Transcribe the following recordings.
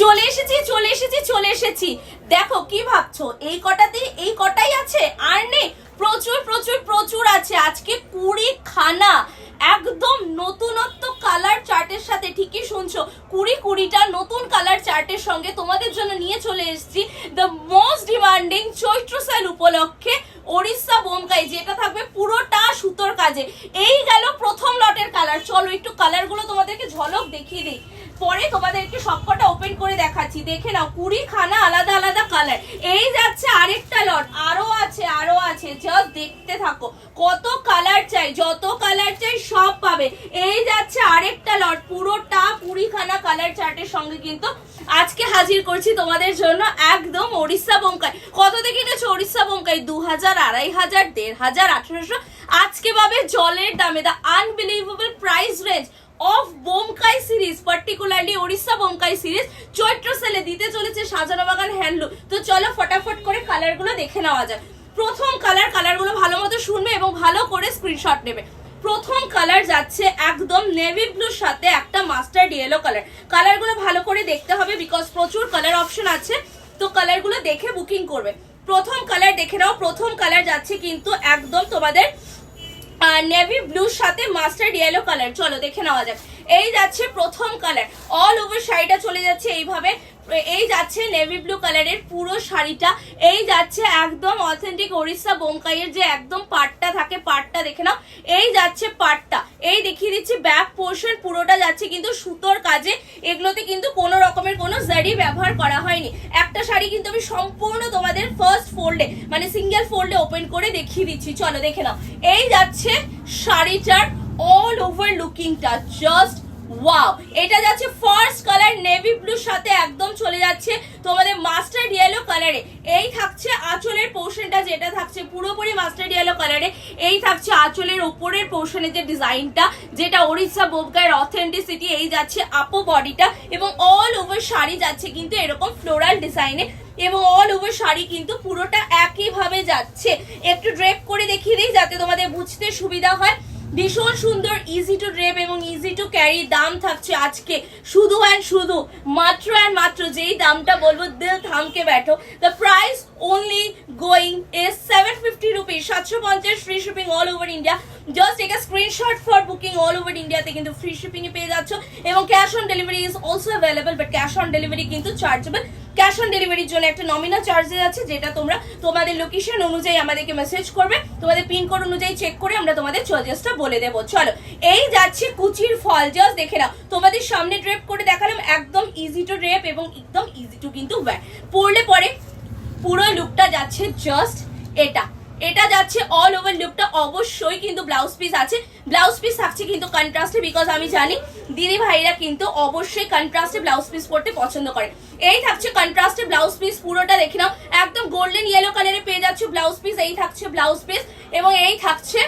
চলে এসেছি চলে এসেছি চলে এসেছি। দেখো কি ভাবছ? এই কটাতে এই কটাই আছে? আর নেই, প্রচুর প্রচুর প্রচুর আছে। আজকে কুড়ি খানা একদম নতুনত্ব কালার চার্টের সাথে, ঠিকই শুনছো? কুড়ি কুড়িটা নতুন কালার চার্টের সঙ্গে তোমাদের জন্য নিয়ে চলে এসেছি। The most demanding Chaitra sale উপলক্ষে ওড়িশা বোমকাই, যেটা থাকবে পুরোটা সুতোর কাজে। এই গেল প্রথম লটের কালার চলো, একটু কালারগুলো তোমাদেরকে ঝলক দেখিয়ে দিই। পরে তোমাদেরকে সবকটা ওপেন করে দেখাচ্ছি। দেখে নাও কুড়ি খানা আলাদা আলাদা কালার এই যাচ্ছে আরেকটা লট আরও আছে আরও আছে। জাস্ট দেখতে থাকো, কত কালার চাই, যত কালার চাই সব পাবে। এই যাচ্ছে আরেকটা লট পুরোটা কুড়ি খানা কালার চার্টের সঙ্গে কিন্তু আজকে হাজির করছি তোমাদের জন্য একদম ওড়িশা বঙ্কাই কত দেখে কিনেছো ওড়িশা বঙ্কাই দু হাজার আড়াই হাজার দেড় হাজার আঠারোশো। আজকে পাবে জলের দামে the unbelievable price range of Bomkai series particularly Odisha Bomkai series Chaitra সেলে দিতে চলেছে সাজানো বাগান হ্যান্ডলুম। তো চলো ফটাফট করে কালারগুলো দেখে নেওয়া যাক। প্রথম কালার কালারগুলো ভালো মতো শুনবে এবং ভালো করে স্ক্রিনশট নেবে। প্রথম কালার যাচ্ছে একদম নেভি ব্লুর সাথে একটা মাস্টার্ড ইয়েলো কালার কালারগুলো ভালো করে দেখতে হবে বিকজ প্রচুর কালার অপশন আছে। তো কালারগুলো দেখে বুকিং করবে। প্রথম কালার দেখে নাও। প্রথম কালার যাচ্ছে কিন্তু একদম তোমাদের নেভি ব্লুর সাথে মাস্টার্ড ইয়েলো কালার চলো দেখে নেওয়া যাক। এই যাচ্ছে প্রথম কালার অল ওভার শাড়িটা চলে যাচ্ছে এইভাবে। এই যাচ্ছে নেভি ব্লু কালারের পুরো শাড়িটা। এই যাচ্ছে একদম অথেন্টিক ওড়িশা বোমকাইয়ের যে একদম পাটটা থাকে, পাটটা দেখে নাও। এই যাচ্ছে পাটটা। এই দেখিয়ে দিচ্ছি ব্যাক পোর্শন পুরোটা যাচ্ছে কিন্তু সুতোর কাজে। এগুলোতে কিন্তু কোনো রকমের কোনো জারি ব্যবহার করা হয়নি। একটা শাড়ি কিন্তু আমি সম্পূর্ণ তোমাদের ফার্স্ট ফোল্ডে মানে সিঙ্গেল ফোল্ডে ওপেন করে দেখিয়ে দিচ্ছি। চলো দেখে নাও। এই যাচ্ছে শাড়িটার অল ওভার লুকিংটা জাস্ট ওয়াও এটা যাচ্ছে ফার্স্ট কালার নেভি ব্লুর সাথে একদম চলে যাচ্ছে তোমাদের মাস্টার্ড ইয়েলো কালারে এই থাকছে আঁচলের পোর্শনটা যেটা থাকছে পুরোপুরি মাস্টার্ড ইয়েলো কালারে এই থাকছে আঁচলের ওপরের পোর্শনের যে ডিজাইনটা যেটা ওড়িশা বোবকায়ের অথেন্টিসিটি এই যাচ্ছে আপো বডিটা এবং অল ওভার শাড়ি যাচ্ছে কিন্তু এরকম ফ্লোরাল ডিজাইনে এবং অল ওভার শাড়ি কিন্তু পুরোটা একইভাবে যাচ্ছে। একটু ড্রেপ করে দেখিয়ে দিই যাতে তোমাদের বুঝতে সুবিধা হয়। ভীষণ সুন্দর ইজি টু ড্রেপ এবং ইজি টু ক্যারি দাম থাকছে আজকে। শুধু অ্যান্ড শুধু, মাত্র অ্যান্ড মাত্র, যেই দামটা বলব, দিল থামকে ব্যাঠো। The price only going is seven fifty rupees সাতশো পঞ্চাশ free shipping all over India just take screenshot for booking all over ইন্ডিয়াতে কিন্তু ফ্রি শিপিং এ পেয়ে যাচ্ছ। এবং cash on delivery is also available but cash on delivery কিন্তু chargeable cash on ডেলিভারির জন্য একটা নমিনাল চার্জেস আছে, যেটা তোমরা তোমাদের লোকেশন অনুযায়ী আমাদেরকে মেসেজ করবে। তোমাদের পিন কোড অনুযায়ী চেক করে আমরা তোমাদের চার্জেসটা বলে দেবো। চলো, এই যাচ্ছে কুচির ফল। জাস্ট দেখে নাও, তোমাদের সামনে ড্রেপ করে দেখালাম, একদম ইজি টু ড্রেপ এবং একদম ইজি টু কিন্তু ওয়্যার পরলে পরে পুরো লুকটা যাচ্ছে জাস্ট এটা। এটা যাচ্ছে অল ওভার লুকটা অবশ্যই কিন্তু ব্লাউজ পিস আছে। ব্লাউজ পিস থাকছে কিন্তু কন্ট্রাস্টে বিকজ আমি জানি দিদি ভাইরা কিন্তু অবশ্যই কন্ট্রাস্টে ব্লাউজ পিস পরতে পছন্দ করে। এই থাকছে কন্ট্রাস্টে ব্লাউজ পিস পুরোটা দেখে নাও। একদম গোল্ডেন ইয়েলো কালারে পেয়ে যাচ্ছে ব্লাউজ পিস এই থাকছে ব্লাউজ পিস এবং এই থাকছে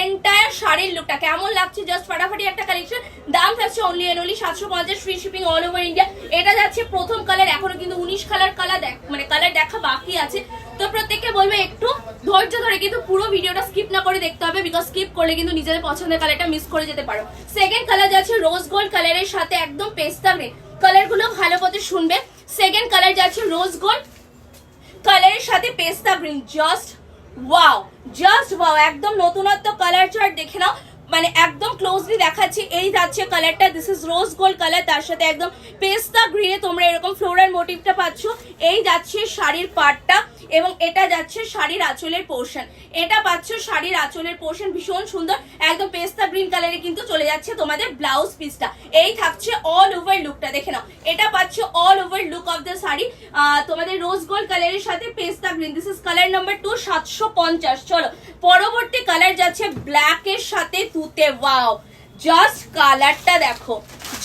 এন্টায়ার শাড়ির লুকটা কেমন লাগছে? জাস্ট ফাটাফাটি একটা কালেকশন দাম থাকছে অনলি এন অনলি সাতশো পঞ্চাশ free shipping all over India এটা যাচ্ছে প্রথম কালার এখনও কিন্তু উনিশ কালার কালার দেখ মানে কালার দেখা বাকি আছে। তো প্রত্যেককে বলব একটু ধৈর্য ধরে কিন্তু পুরো ভিডিওটা স্কিপ না করে দেখতে হবে বিকজ স্কিপ করলে কিন্তু নিজেদের পছন্দের কালারটা মিস করে যেতে পারো। সেকেন্ড কালার যাচ্ছে রোজ গোল্ড কালারের সাথে একদম পেস্তা গ্রে কালারগুলো ভালো মতো শুনবে। সেকেন্ড কালার যাচ্ছে রোজ গোল্ড কালারের সাথে পেস্তা green just wow just wow একদম নতুনত্ব কালার চার্ট দেখে নাও। মানে একদম ক্লোজলি দেখাচ্ছি এই যাচ্ছে কালারটা this is rose gold colour তার সাথে একদম পেস্তা গ্রিনে তোমরা এরকম ফ্লোরাল মোটিভটা পাচ্ছ। এই যাচ্ছে শাড়ির পাটটা এবং এটা যাচ্ছে শাড়ির আঁচলের পোর্শন এটা পাচ্ছ শাড়ির আঁচলের পোর্শন ভীষণ সুন্দর। একদম পেস্তা গ্রিন কালারে কিন্তু চলে যাচ্ছে তোমাদের ব্লাউজ পিসটা এই থাকছে অল ওভার লুকটা দেখে নাও। এটা পাচ্ছ all over look of the sari. তোমাদের রোজ গোল্ড কালারের সাথে পেস্তা green this is colour number two সাতশো পঞ্চাশ। চলো, পরবর্তী কালার যাচ্ছে ব্ল্যাক এর সাথে তুতে ওয়াও জাস্ট কালারটা দেখো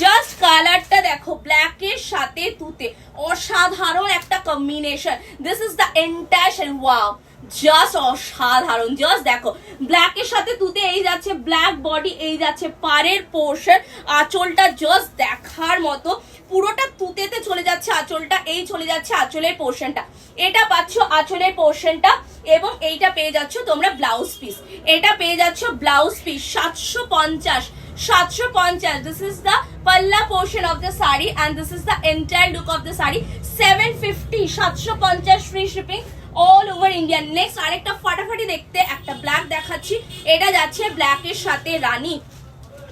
জাস্ট কালারটা দেখো ব্ল্যাকের সাথে তুতে অসাধারণ একটা কম্বিনেশন দিস ইজ দ্য এন্টাশন ওয়াও জাস্ট অসাধারণ জাস্ট দেখো। ব্ল্যাকের সাথে তুতে এই যাচ্ছে ব্ল্যাক বডি এই যাচ্ছে, পাড়ের পোর্শন আঁচলটা জাস্ট দেখার মতো। পুরোটা তুতেতে চলে যাচ্ছে আঁচলটা, এই চলে যাচ্ছে আঁচলের পোর্শনটা এটা পাচ্ছ আঁচলের পোর্শনটা এবং এইটা পেয়ে যাচ্ছ তোমরা ব্লাউজ পিস এটা পেয়ে যাচ্ছ ব্লাউজ পিস সাতশো পঞ্চাশ সাতশো পঞ্চাশ। This is the pallu portion of the sari and this is the entire look of the sari. Seven fifty সাতশো পঞ্চাশ free shipping all over India next আরেকটা ফাটাফাটি দেখতে, একটা ব্ল্যাক দেখাচ্ছি। এটা যাচ্ছে ব্ল্যাকের সাথে রানী।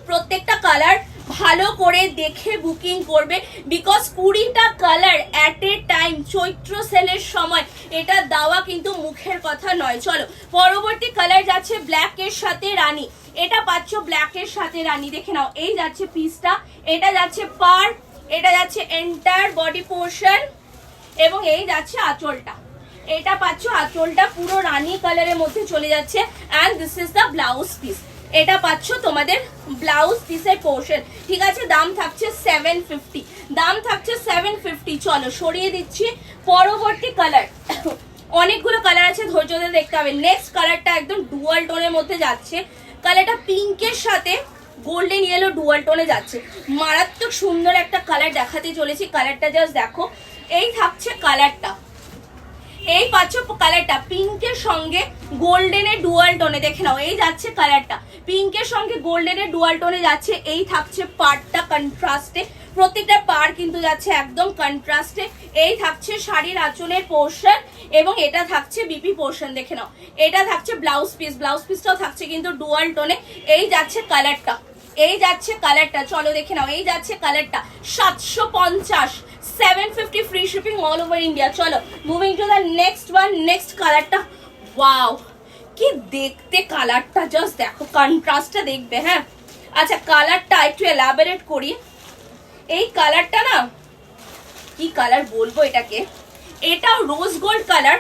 প্রত্যেকটা কালার ভালো করে দেখে বুকিং করবে বিকজ কুড়িটা colour at a time Chaitra সেলের সময়। এটা দেওয়া কিন্তু মুখের কথা নয়। চলো, পরবর্তী কালার যাচ্ছে ব্ল্যাকের সাথে রানী। এটা পাচ্ছ ব্ল্যাকের সাথে রানী। দেখে নাও, এই যাচ্ছে পিসটা এটা যাচ্ছে পার, এটা যাচ্ছে এন্টার বডি পোর্শন এবং এই যাচ্ছে আঁচলটা। এটা পাচ্ছ আঁচলটা পুরো রানী কালারের মধ্যে চলে যাচ্ছে and this is the blouse piece এটা পাচ্ছ তোমাদের ব্লাউজ পিসের পোর্শন ঠিক আছে? দাম থাকছে সেভেন ফিফটি দাম থাকছে সেভেন ফিফটি চলো, সরিয়ে দিচ্ছি। পরবর্তী কালার অনেকগুলো কালার আছে, ধৈর্য ধরে দেখতে হবে। নেক্সট কালারটা একদম ডুয়াল টোনের মধ্যে যাচ্ছে। কালারটা পিঙ্কের সাথে গোল্ডেন ইয়েলো ডুয়াল টোনে যাচ্ছে। মারাত্মক সুন্দর একটা কালার দেখাতে চলেছি। কালারটা জাস্ট দেখো। এই থাকছে কালারটা এই পাচ্ছ কালারটা পিঙ্কের সঙ্গে গোল্ডেনের ডুয়াল টোনে দেখে নাও, এই যাচ্ছে কালারটা পিঙ্কের সঙ্গে গোল্ডেনের ডুয়াল টোনে যাচ্ছে, এই থাকছে পার্টটা কন্ট্রাস্টে প্রত্যেকটা পার কিন্তু যাচ্ছে একদম কন্ট্রাস্টে এই থাকছে শাড়ির আঁচলের পোর্শন এবং এটা থাকছে বিপি পোর্শন দেখে নাও। এটা থাকছে ব্লাউজ পিস ব্লাউজ পিসটাও থাকছে কিন্তু ডুয়াল টোনে এই যাচ্ছে কালারটা এই যাচ্ছে কালারটা চলো দেখে নাও, এই যাচ্ছে কালারটা সাতশো পঞ্চাশ seven fifty free shipping all over India চলো moving to the next one next কালারটা ওয়াও কি দেখতে কালারটা জাস্ট দেখো কন্ট্রাস্টটা দেখবে হ্যাঁ? আচ্ছা কালারটা একটু এলাবোরেট করি। এই কালারটা না, কি কালার বলব এটাকে? এটাও rose gold colour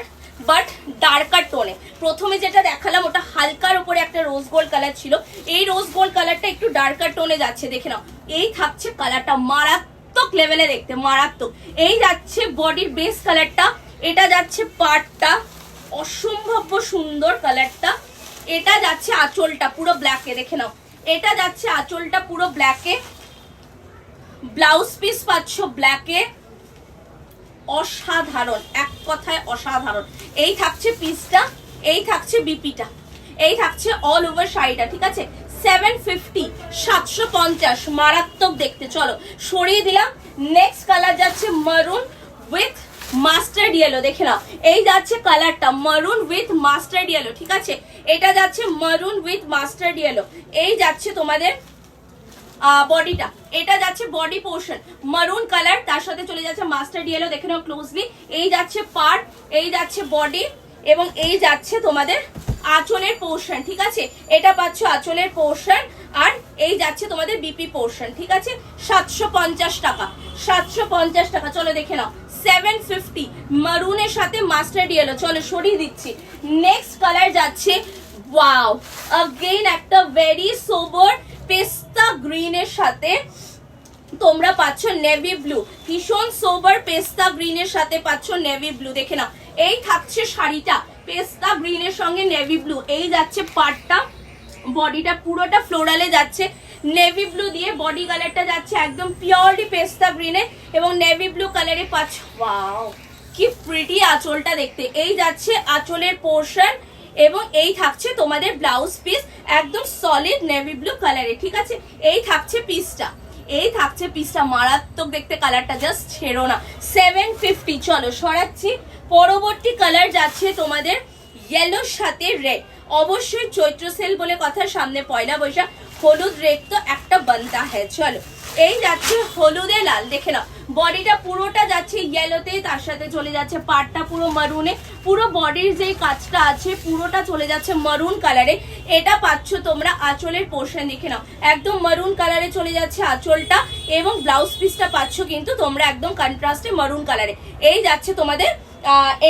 but darker টোনে প্রথমে যেটা দেখালাম, ওটা হালকার উপরে একটা রোজ গোল্ড কালার ছিল। এই রোজ গোল্ড কালারটা একটু ডার্কার টোনে যাচ্ছে, দেখে নাও। এই থাকছে কালারটা মারাত্মক লেভেলে দেখতে, মারাত্মক। এই যাচ্ছে বডির বেস কালারটা এটা যাচ্ছে পার্টটা অসম্ভব সুন্দর কালারটা এটা যাচ্ছে আঁচলটা, পুরো ব্ল্যাকে দেখে নাও। এটা যাচ্ছে আঁচলটা পুরো ব্ল্যাকে ব্লাউজ পিস পাচ্ছ ব্ল্যাকে অসাধারণ, এক কথায় অসাধারণ। এই থাকছে পিসটা এই থাকছে বিপিটা এই থাকছে অল ওভার শাড়িটা ঠিক আছে? সেভেন ফিফটি সাতশো পঞ্চাশ, মারাত্মক দেখতে। চলো, সরিয়ে দিলাম। নেক্সট কালার যাচ্ছে মারুন উইথ মাস্টার্ড ইয়েলো দেখে নাও। এই যাচ্ছে কালারটা মারুন উইথ মাস্টার্ড ইয়েলো ঠিক আছে? এটা যাচ্ছে মারুন উইথ মাস্টার্ড ইয়েলো এই যাচ্ছে তোমাদের বডিটা এটা যাচ্ছে বডি পোর্শন মারুন কালার তার সাথে চলে যাচ্ছে মাস্টার্ড ইয়েলো দেখে নাও ক্লোজলি এই যাচ্ছে পার্ট এই যাচ্ছে বডি এবং এই যাচ্ছে তোমাদের আঁচলের পোর্শন ঠিক আছে? এটা পাচ্ছ আঁচলের পোর্শন আর এই যাচ্ছে তোমাদের বিপি পোর্শন ঠিক আছে? সাতশো পঞ্চাশ টাকা, সাতশো পঞ্চাশ টাকা। চলো দেখে নাও। সেভেন ফিফটি মারুনের সাথে মাস্টার্ড ইয়েলো চলো সরিয়ে দিচ্ছি। নেক্সট কালার যাচ্ছে ওয়াও আগেইন একটা ভেরি সোবর পেস্তা গ্রিনের সাথে তোমরা পাচ্ছ নেভি ব্লু ভীষণ সোবার পেস্তা গ্রিনের সাথে পাচ্ছ নেভি ব্লু দেখে নাও। এই থাকছে শাড়িটা। পেস্তা গ্রিনের সঙ্গে নেভি ব্লু। এই যাচ্ছে পাটটা, বডিটা পুরোটা ফ্লোরালে যাচ্ছে। নেভি ব্লু দিয়ে বডি কালারটা যাচ্ছে একদম পিওরলি পেস্তা গ্রিনে এবং নেভি ব্লু কালারে পাচ্ছ ওয়াও, কি প্রিটি আঁচলটা দেখতে। এই যাচ্ছে আঁচলের পোর্শন এবং এই থাকছে তোমাদের ব্লাউজ পিস একদম সলিড নেভি ব্লু কালারে, ঠিক আছে? এই থাকছে পিসটা এই থাকছে পিসটা মারাত্মক দেখতে কালারটা জাস্ট ছেড়ো না। সেভেন ফিফটি চলো, সরাচ্ছি। পরবর্তী কালার যাচ্ছে তোমাদের ইয়েলোর সাথে রেড অবশ্যই চৈত্র সেল বলে কথা, সামনে পয়লা বৈশাখ। হলুদ রেড তো একটা বানতা হ্যাঁ চলো। এই যাচ্ছে হলুদে লাল, দেখে নাও। বডিটা পুরোটা যাচ্ছে ইয়েলোতে তার সাথে চলে যাচ্ছে পাটটা পুরো মারুনে পুরো বডির যে কাজটা আছে, পুরোটা চলে যাচ্ছে মারুন কালারে এটা পাচ্ছ তোমরা আঁচলের পোর্শন দেখে নাও। একদম মারুন কালারে চলে যাচ্ছে আঁচলটা এবং ব্লাউজ পিসটা পাচ্ছ কিন্তু তোমরা একদম কন্ট্রাস্টে মারুন কালারে এই যাচ্ছে তোমাদের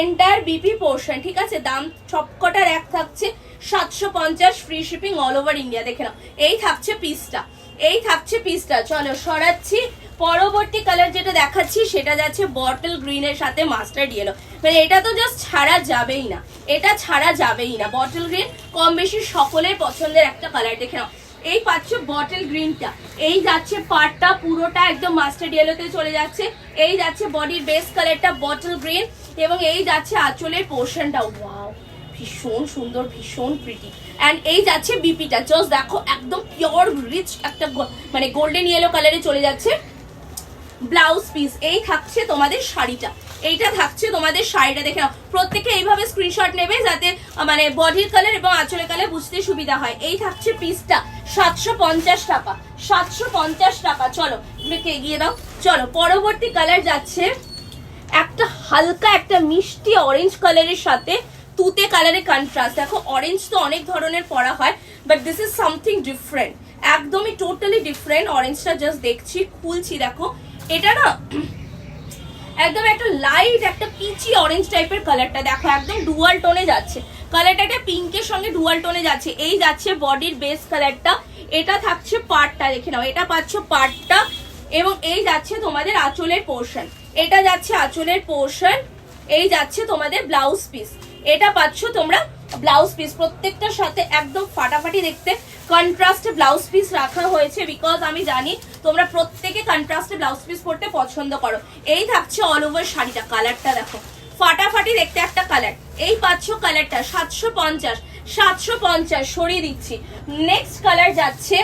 এন্টায়ার বিপি পোর্শন ঠিক আছে? দাম সবকটার এক থাকছে সাতশো পঞ্চাশ free shipping all over India দেখে নাও। এই থাকছে পিসটা এই থাকছে পিসটা চলো, সরাচ্ছি। পরবর্তী কালার যেটা দেখাচ্ছি, সেটা যাচ্ছে বটল গ্রিনের সাথে মাস্টার্ড ইয়েলো মানে এটা তো জাস্ট ছাড়া যাবেই না। এটা ছাড়া যাবেই না। বটল গ্রিন কম বেশি সকলের পছন্দের একটা কালার দেখে নাও। এই পাচ্ছ বটল গ্রিনটা এই যাচ্ছে পার্টটা পুরোটা একদম মাস্টার্ড ইয়েলোতে চলে যাচ্ছে। এই যাচ্ছে বডির বেস কালারটা বটল গ্রিন এবং এই যাচ্ছে আঁচলের পোর্শনটা ওয়াও ভীষণ সুন্দর, ভীষণ প্রিটি অ্যান্ড এই যাচ্ছে বিপিটা জাস্ট দেখো, একদম পিওর রিচ একটা মানে গোল্ডেন ইয়েলো কালারে চলে যাচ্ছে ব্লাউজ পিস এই থাকছে তোমাদের শাড়িটা। এইটা থাকছে তোমাদের শাড়িটা। দেখে নাও, প্রত্যেকে এইভাবে স্ক্রিনশট নেবে যাতে মানে বডির কালার এবং আঁচলের কালার বুঝতে সুবিধা হয়। এই থাকছে পিসটা সাতশো পঞ্চাশ টাকা। সাতশো পঞ্চাশ টাকা। চলো এগিয়ে দাও। চলো, পরবর্তী কালার যাচ্ছে একটা হালকা, একটা মিষ্টি অরেঞ্জ কালারের সাথে তুতে কালারের কন্ট্রাস্ট দেখো অরেঞ্জ তো অনেক ধরনের পরা হয় but this is something different একদমই টোটালি ডিফারেন্ট অরেঞ্জটা জাস্ট দেখছি, খুলছি, দেখো। এটা না, একদম একটা লাইট একটা পিচি অরেঞ্জ টাইপের কালারটা দেখো, একদম ডুয়াল টোনে যাচ্ছে। কালারটা একটা পিঙ্কের সঙ্গে ডুয়াল টোনে যাচ্ছে। এই যাচ্ছে বডির বেস কালারটা এটা থাকছে পার্টটা দেখে নাও। এটা পাচ্ছ পার্টটা এবং এই যাচ্ছে তোমাদের আঁচলের পোর্শন এটা যাচ্ছে আঁচলের পোর্শন এই যাচ্ছে তোমাদের ব্লাউজ পিস এটা পাচ্ছ তোমরা ব্লাউজ পিস প্রত্যেকটার সাথে একদম ফাটাফাটি দেখতে কন্ট্রাস্টে ব্লাউজ পিস রাখা হয়েছে বিকজ আমি জানি তোমরা প্রত্যেকে কন্ট্রাস্টে ব্লাউজ পিস পরতে পছন্দ করো। এই থাকছে অল ওভার শাড়িটা কালারটা দেখো। ফাটাফাটি দেখতে একটা কালার এই পাচ্ছ কালারটা সাতশো পঞ্চাশ সাতশো পঞ্চাশ, সরিয়ে দিচ্ছি। নেক্সট কালার যাচ্ছে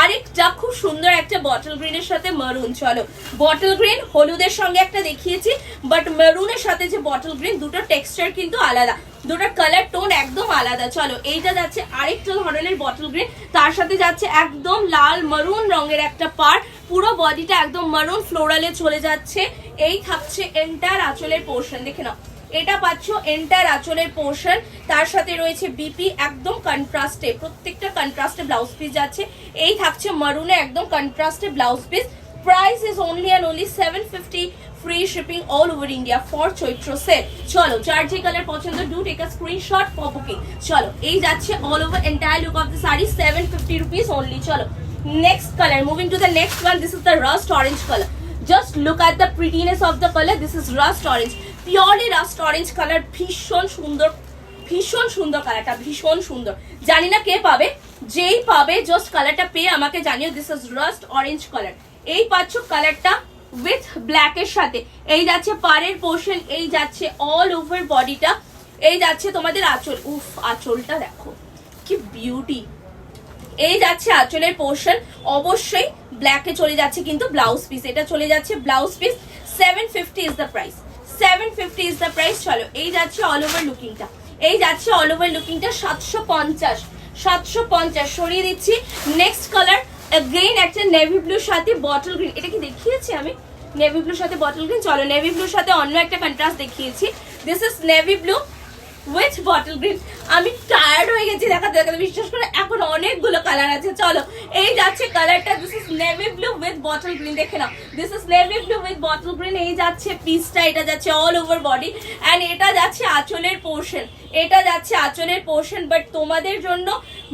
আরেকটা খুব সুন্দর একটা বটল গ্রিনের সাথে মারুন চলো। বটল গ্রিন হলুদের সঙ্গে একটা দেখিয়েছি বাট মেরুনের সাথে যে বটল গ্রিন দুটো টেক্সচার কিন্তু আলাদা। দুটোর কালার টোন একদম আলাদা। চলো, এইটা যাচ্ছে আরেকটা ধরনের বটল গ্রিন তার সাথে যাচ্ছে একদম লাল মারুন রঙের একটা পার পুরো বডিটা একদম মারুন ফ্লোরালে চলে যাচ্ছে। এই থাকছে এন্টার আঁচলের পোর্শন দেখে নাও। এটা পাচ্ছ এন্টার আঁচলের পোর্শন তার সাথে রয়েছে বিপি একদম কন্ট্রাস্টে প্রত্যেকটা কন্ট্রাস্টে ব্লাউজ পিস যাচ্ছে। এই থাকছে মারুনে একদম কন্ট্রাস্টে blouse piece price is only and only seven fifty free shipping all over India for Chaitra sale চলো, যার যে কালার পছন্দ do take a screenshot for booking চলো, এই যাচ্ছে all over entire look of the sari seven fifty rupees only চলো next colour moving to the next one this is the rust orange colour just look at the prettiness of the colour this is rust orange purely rust orange colour ভীষণ সুন্দর ভীষণ সুন্দর কালারটা ভীষণ সুন্দর। জানি না কে পাবে, যেই পাবে জাস্ট কালারটা পেয়ে আমাকে জানিও this is rust orange colour এই পাচ্ছ কালারটা উইথ ব্ল্যাক এর সাথে। এই যাচ্ছে পাড়ের পোর্শন এই যাচ্ছে অল ওভার বডিটা এই যাচ্ছে তোমাদের আঁচল। উফ, আঁচলটা দেখো, কি বিউটি এই যাচ্ছে আঁচলের পোর্শন অবশ্যই ব্ল্যাকে চলে যাচ্ছে কিন্তু ব্লাউজ পিস এটা চলে যাচ্ছে blouse piece seven fifty is the price seven fifty is the price চলো, এই যাচ্ছে অল ওভার লুকিংটা এই যাচ্ছে অল ওভার লুকিংটা সাতশো পঞ্চাশ। সাতশো পঞ্চাশ, সরিয়ে দিচ্ছি। নেক্সট কালার অ্যাগেইন একটা নেভি ব্লুর সাথে বটল গ্রিন এটা কি দেখিয়েছি আমি? নেভি ব্লুর সাথে বটল গ্রিন চলো নেভি ব্লুর সাথে অন্য একটা কন্ট্রাস্ট দেখিয়েছি। This is navy blue with bottle green আমি টায়ার্ড হয়ে গেছি দেখাতে দেখাতে বিশ্বাস করে, এখন অনেকগুলো কালার আছে, চলো। এই যাচ্ছে কালারটা this is navy blue with bottle green দেখে নাও। This is navy blue with bottle green এই যাচ্ছে পিসটা, এটা যাচ্ছে অল ওভার বডি অ্যান্ড এটা যাচ্ছে আঁচলের পোর্শন এটা যাচ্ছে আঁচলের পোর্শন বাট তোমাদের জন্য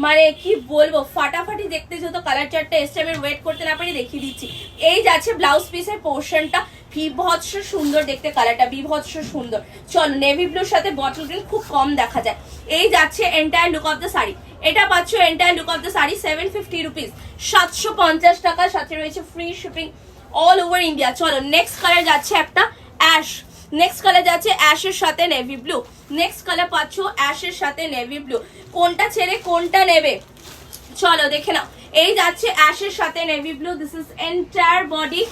মানে কি বলব, ফাটাফাটি দেখতে যত কালার চারটা এসছে, আমি ওয়েট করতে না পারি, দেখিয়ে দিচ্ছি। এই যাচ্ছে ব্লাউজ পিসের পোর্শনটা বিভৎস সুন্দর দেখতে কালারটা, বিভৎস সুন্দর। চলো নেভি ব্লুর সাথে বটল গ্রিন খুব কম দেখা যায়। এই যাচ্ছে entire look of the sari. এটা পাচ্ছ entire look of the sari seven fifty rupees সাতশো পঞ্চাশ টাকার সাথে রয়েছে free shipping all over India চলো নেক্সট কালার যাচ্ছে একটা অ্যাশ নেক্সট কালার যাচ্ছে অ্যাশের সাথে নেভি ব্লু নেক্সট কালার পাচ্ছ অ্যাশের সাথে নেভি ব্লু কোনটা ছেড়ে কোনটা নেবে? চলো, দেখে নাও। এই যাচ্ছে অ্যাশের সাথে navy blue this is entire body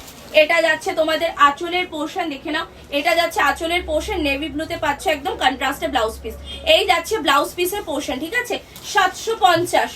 এটা যাচ্ছে তোমাদের আঁচলের পোর্শন দেখে নাও। এটা যাচ্ছে আঁচলের পোর্শন নেভি ব্লুতে পাচ্ছ একদম কন্ট্রাস্টে ব্লাউজ পিস এই যাচ্ছে ব্লাউজ পিসের পোর্শন ঠিক আছে? সাতশো পঞ্চাশ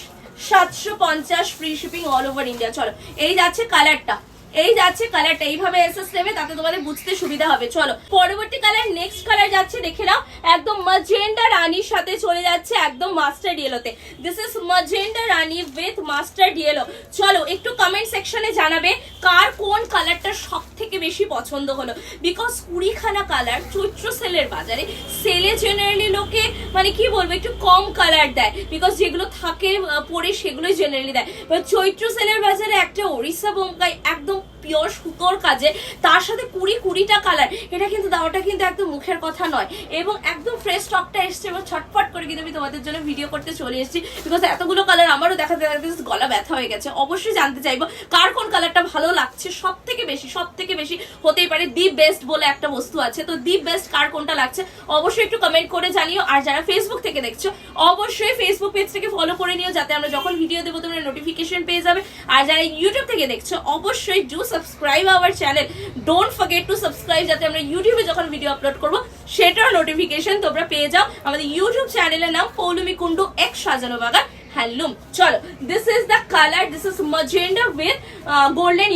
সাতশো পঞ্চাশ free shipping all over India চলো। এই যাচ্ছে কালারটা এই যাচ্ছে কালারটা এইভাবে এসএস নেবে, তাতে তোমাদের বুঝতে সুবিধা হবে। চলো, পরবর্তী কালার নেক্সট কালার যাচ্ছে, দেখে নাও। একদম মাজেন্ডা রানীর সাথে চলে যাচ্ছে একদম মাস্টার্ড ইয়েলোতে দিস ইজ মাজেন্ডা রানী উইথ মাস্টার্ড ইয়েলো চলো, একটু কমেন্ট সেকশনে জানাবে কার কোন কালারটা সব থেকে বেশি পছন্দ হলো। বিকজ কুড়িখানা কালার চৈত্র সেলের বাজারে, সেলে জেনারেলি লোকে মানে কি বলব, একটু কম কালার দেয়। বিকজ যেগুলো থাকে পরে সেগুলোই জেনারেলি দেয়। চৈত্র সেলের বাজারে একটা ওড়িশা বোম্বাই একদম পিওর সুতোর কাজে, তার সাথে কুড়ি কুড়িটা কালার এটা কিন্তু দেওয়াটা কিন্তু একদম মুখের কথা নয়। এবং একদম ফ্রেশ স্টকটা এসছে এবং ছটফট করে কিন্তু আমি তোমাদের জন্য ভিডিও করতে চলে এসেছি। বিকজ এতগুলো কালার আমারও দেখাতে দেখাতে গলা ব্যথা হয়ে গেছে। অবশ্যই জানতে চাইব কার কোন কালারটা ভালো লাগছে সব থেকে বেশি সব থেকে বেশি। হতেই পারে দি বেস্ট বলে একটা বস্তু আছে। তো দি বেস্ট কার কোনটা লাগছে অবশ্যই একটু কমেন্ট করে জানিও। আর যারা ফেসবুক থেকে দেখছ, অবশ্যই ফেসবুক পেজটাকে ফলো করে নিও। যাতে আমরা যখন ভিডিও দেবো তোমরা নোটিফিকেশন পেয়ে যাবে। আর যারা ইউটিউব থেকে দেখছ, অবশ্যই do subscribe our channel don't forget to subscribe যাতে আমরা ইউটিউবে যখন ভিডিও আপলোড করব, সেটার নোটিফিকেশন তোমরা পেয়ে যাও। আমাদের ইউটিউব চ্যানেলের নাম পৌলমি কুন্ডু এক সাজানো বাগান। হ্যান্ডলুম চলো this is the colour this is magenta with golden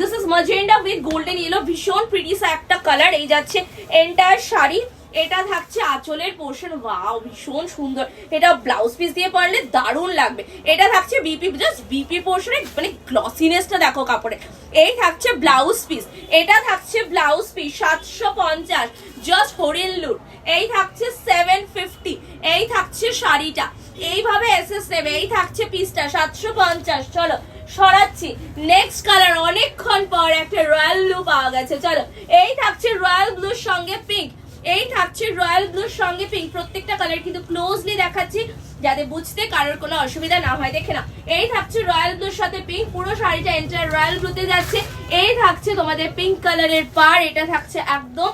this is magenta with golden yellow ভীষণ প্রিটিসা একটা কালার এই যাচ্ছে। এন্টায়ার শাড়ি এটা থাকছে আঁচলের পোর্শন ওয়াও ভীষণ সুন্দর। এটা ব্লাউজ পিস দিয়ে পরলে দারুণ লাগবে। এটা থাকছে বিপি জাস্ট বিপি পোর্শনে মানে গ্লসিনেসটা দেখো কাপড়ে। এই থাকছে ব্লাউজ পিস এটা থাকছে ব্লাউজ পিস সাতশো পঞ্চাশ জাস্ট হরিল লুট। এই থাকছে সেভেন ফিফটি এই থাকছে শাড়িটা। এইভাবে এসএস নেবে। এই থাকছে পিসটা সাতশো পঞ্চাশ। চলো, সরাচ্ছি। নেক্সট কালার অনেকক্ষণ পর একটা রয়্যাল ব্লু পাওয়া গেছে। চলো, এই থাকছে রয়্যাল ব্লুর সঙ্গে পিঙ্ক এই থাকছে রয়্যাল ব্লুর সঙ্গে পিঙ্ক প্রত্যেকটা কালার কিন্তু ক্লোজলি দেখাচ্ছি, যাতে বুঝতে কারোর কোনো অসুবিধা না হয়, দেখে না এই থাকছে রয়্যাল ব্লুর সাথে পিঙ্ক পুরো শাড়িটা এন্টার রয়্যাল ব্লুতে যাচ্ছে। এই থাকছে তোমাদের পিঙ্ক কালারের পার এটা থাকছে একদম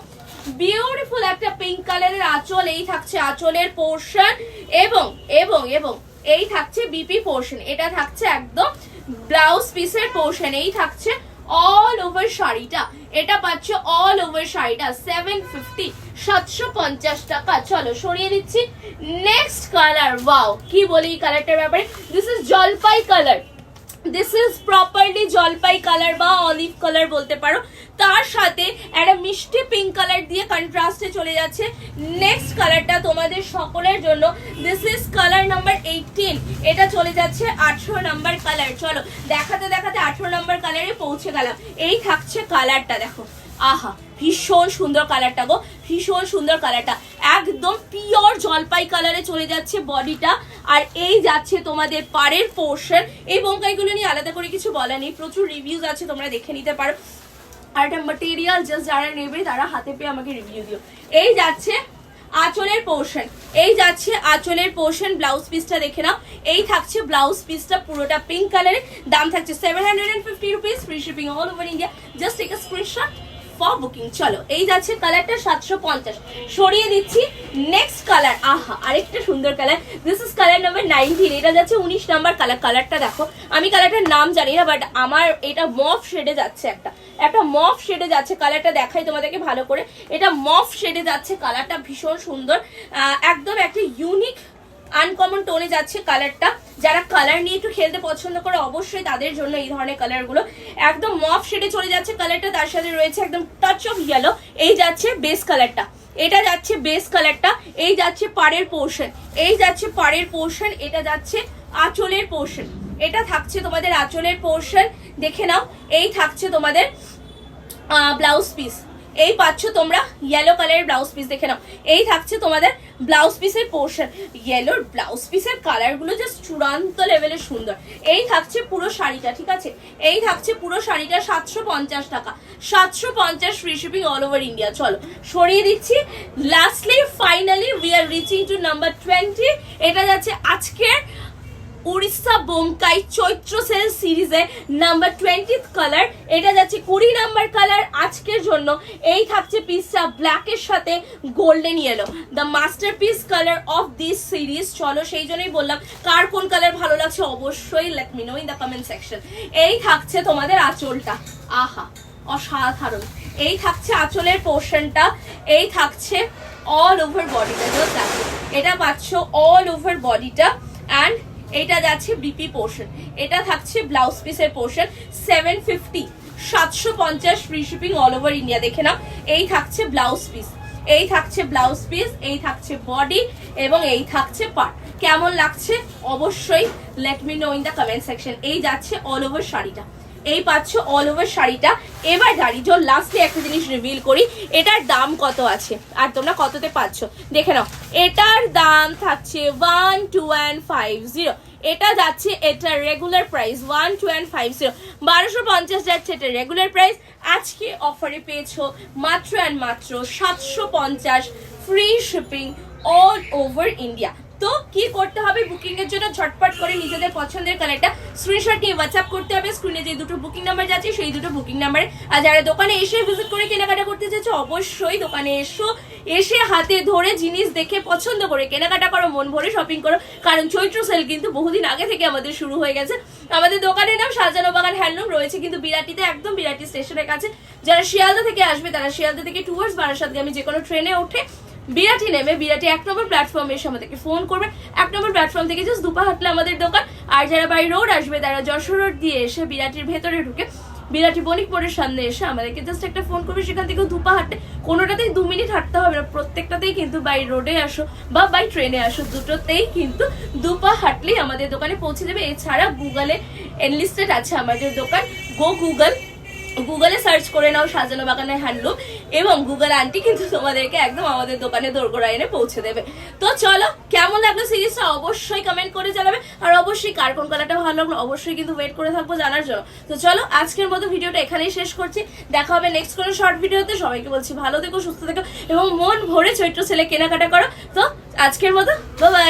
বিউটিফুল একটা পিঙ্ক কালারের আঁচল। এই থাকছে আঁচলের পোর্শন এবং এবং এবং এই থাকছে বিপি পোর্শন এটা থাকছে একদম ব্লাউজ পিসের পোর্শন এই থাকছে অল ওভার শাড়িটা। এটা পাচ্ছ অল ওভার শাড়িটা সেভেন ফিফটি সাতশো পঞ্চাশ টাকা। চলো সরিয়ে দিচ্ছি। নেক্সট কালার ওয়াও কি বলি এই কালারটার ব্যাপারে? দিস ইজ জলপাই কালার দিস ইজ প্রপারলি জলপাই কালার বা অলিভ কালার বলতে পারো। তার সাথে একটা মিষ্টি পিঙ্ক কালার দিয়ে কন্ট্রাস্টে চলে যাচ্ছে। নেক্সট কালারটা তোমাদের সকলের জন্য। This is colour number eighteen এটা চলে যাচ্ছে আঠেরো নাম্বার কালার চলো, দেখাতে দেখাতে আঠেরো নাম্বার কালারে পৌঁছে গেলাম। এই থাকছে কালারটা দেখো। আহা ভীষণ সুন্দর কালারটা গো, ভীষণ সুন্দর কালারটা একদম পিওর জলপাই কালারে চলে যাচ্ছে বডিটা আর এই যাচ্ছে তোমাদের পাড়ের পোর্শন এই বোমকাইগুলো নিয়ে আলাদা করে কিছু বলা নেই, প্রচুর রিভিউজ আছে, তোমরা দেখে নিতে পারো। আর একটা মাটেরিয়াল জাস্ট যারা নেবে, তারা হাতে পেয়ে আমাকে রিভিউ দিও। এই যাচ্ছে আঁচলের পোর্শন এই যাচ্ছে আঁচলের পোর্শন ব্লাউজ পিসটা দেখে নাও। এই থাকছে ব্লাউজ পিসটা পুরোটা পিঙ্ক কালারের দাম থাকছে seven hundred and fifty rupees free shipping all over India just take screenshot for booking চলো, এই যাচ্ছে কালারটা সাতশো পঞ্চাশ। সরিয়ে দিচ্ছি নেক্সট কালার আহা, আরেকটা সুন্দর colour this is colour number nineteen এটা যাচ্ছে উনিশ নাম্বার কালার কালারটা দেখো, আমি কালারটার নাম জানি না বাট আমার এটা মফ শেডে যাচ্ছে একটা। একটা মফ শেডে যাচ্ছে কালারটা দেখাই তোমাদেরকে ভালো করে। এটা মফ শেডে যাচ্ছে কালারটা ভীষণ সুন্দর। একদম একটা ইউনিক আনকমন টোনে যাচ্ছে কালারটা যারা কালার নিয়ে একটু খেলতে পছন্দ করে, অবশ্যই তাদের জন্য এই ধরনের কালারগুলো একদম মফ শেডে চলে যাচ্ছে। কালারটা তার সাথে রয়েছে একদম টাচ অফ ইয়েলো এই যাচ্ছে বেস কালারটা এটা যাচ্ছে বেস কালারটা এই যাচ্ছে পাড়ের পোর্শন এই যাচ্ছে পাড়ের পোর্শন এটা যাচ্ছে আঁচলের পোর্শন এটা থাকছে তোমাদের আঁচলের পোর্শন দেখে নাও, এই থাকছে তোমাদের ব্লাউজ পিস এই পাচ্ছ তোমরা ইয়েলো কালারের ব্লাউজ পিস দেখে নাও। এই থাকছে তোমাদের ব্লাউজ পিসের পোর্শন ইয়েলোর ব্লাউজ পিসের কালারগুলো জাস্ট চূড়ান্ত লেভেলের সুন্দর। এই থাকছে পুরো শাড়িটা, ঠিক আছে? এই থাকছে পুরো শাড়িটা সাতশো পঞ্চাশ টাকা। সাতশো পঞ্চাশ free shipping all over India চলো, সরিয়ে দিচ্ছি। Lastly finally we are reaching to number twenty এটা যাচ্ছে আজকের উড়িষ্যা বোমকাই চৈত্র সেল সিরিজে নাম্বার টোয়েন্টি কালার এটা যাচ্ছে কুড়ি নাম্বার কালার আজকের জন্য এই থাকছে পিসটা ব্ল্যাকের সাথে golden yellow the master piece colour of this series চলো সেই জন্যই বললাম, কার কোন কালার ভালো লাগছে অবশ্যই let me know in the comment section এই থাকছে তোমাদের আঁচলটা। আহা, অসাধারণ। এই থাকছে আঁচলের পোর্শনটা এই থাকছে অল ওভার বডিটা এটা পাচ্ছ অল ওভার বডিটা অ্যান্ড এটা যাচ্ছে বিপি পোর্শন এটা থাকছে ব্লাউজ পিসের পোর্শন সেভেন ফিফটি সাতশো পঞ্চাশ free shipping all over India দেখে নাও। এই থাকছে ব্লাউজ পিস এই থাকছে ব্লাউজ পিস এই থাকছে বডি এবং এই থাকছে পার্ট কেমন লাগছে? অবশ্যই let me know in the comment section এই যাচ্ছে অল ওভার শাড়িটা। এই পাচ্ছ অল ওভার শাড়িটা। এবার দাঁড়িয়ে চল লাস্টে একটা জিনিস রিভিল করি। এটার দাম কত আছে? আর তোমরা কততে পাচ্ছ? দেখে নাও। এটার দাম থাকছে one two and five zero এটা যাচ্ছে, এটা regular price one two and five zero বারোশো পঞ্চাশ যাচ্ছে, এটা রেগুলার প্রাইস আজকে অফারে পেয়েছ মাত্র অ্যান্ড মাত্র সাতশো পঞ্চাশ free shipping all over India তো কি করতে হবে? বুকিং এর জন্য ঝটপট করে নিজেদের পছন্দের কালারটা স্ক্রিনশট নিয়ে হোয়াটসঅ্যাপ করতে হবে। স্ক্রিনে যে দুটো বুকিং নাম্বার যাচ্ছে, সেই দুটো বুকিং নাম্বারে আর যারা দোকানে এসে ভিজিট করে কেনাকাটা করতে চাইছো, অবশ্যই দোকানে এসো। এসে হাতে ধরে জিনিস দেখে পছন্দ করে কেনাকাটা করো, মন ভরে শপিং করো। কারণ চৈত্র সেল কিন্তু বহুদিন আগে থেকে আমাদের শুরু হয়ে গেছে। আমাদের দোকানের নাম সাজানো বাগান হ্যান্ডলুম রয়েছে, কিন্তু বিরাটিতে একদম বিরাটি স্টেশনের কাছে। যারা শিয়ালদা থেকে আসবে, তারা শিয়ালদা থেকে টুয়ার্ডস বারাসাতগামী যে কোনো ট্রেনে ওঠে বিরাটি নেমে বিরাটি এক নম্বর প্ল্যাটফর্মে এসে আমাদেরকে ফোন করবে। এক নম্বর প্ল্যাটফর্ম থেকে জাস্ট দুপা হাঁটলে আমাদের দোকান। আর যারা বাই রোড আসবে, তারা যশোর রোড দিয়ে এসে বিরাটির ভেতরে ঢুকে বিরাটি বণিকপুরের সামনে এসে আমাদেরকে জাস্ট একটা ফোন করবে। সেখান থেকেও দুপা হাঁটতে। কোনোটাতেই দু মিনিট হাঁটতে হবে না। প্রত্যেকটাতেই কিন্তু বাই রোডে আসো বা বাই ট্রেনে আসো। দুটোতেই কিন্তু দুপা হাঁটলেই আমাদের দোকানে পৌঁছে দেবে। এছাড়া গুগলে এনলিস্টেড আছে আমাদের দোকান। গো গুগল গুগলে সার্চ করে নাও সাজানো বাগানের হ্যান্ডলুম এবং গুগল আন্টি কিন্তু তোমাদেরকে একদম আমাদের দোকানে দোরগোড়া এনে পৌঁছে দেবে। তো চলো, কেমন লাগল সিরিজটা অবশ্যই কমেন্ট করে জানাবে। আর অবশ্যই কার কোন কালারটা ভালো লাগল অবশ্যই কিন্তু ওয়েট করে থাকব জানার জন্য। তো চলো, আজকের মতো ভিডিওটা এখানেই শেষ করছি। দেখা হবে নেক্সট কোনো শর্ট ভিডিওতে সবাইকে বলছি ভালো থেকো, সুস্থ থেকো এবং মন ভরে চৈত্র ছেলে কেনাকাটা করো। তো আজকের মতো বাই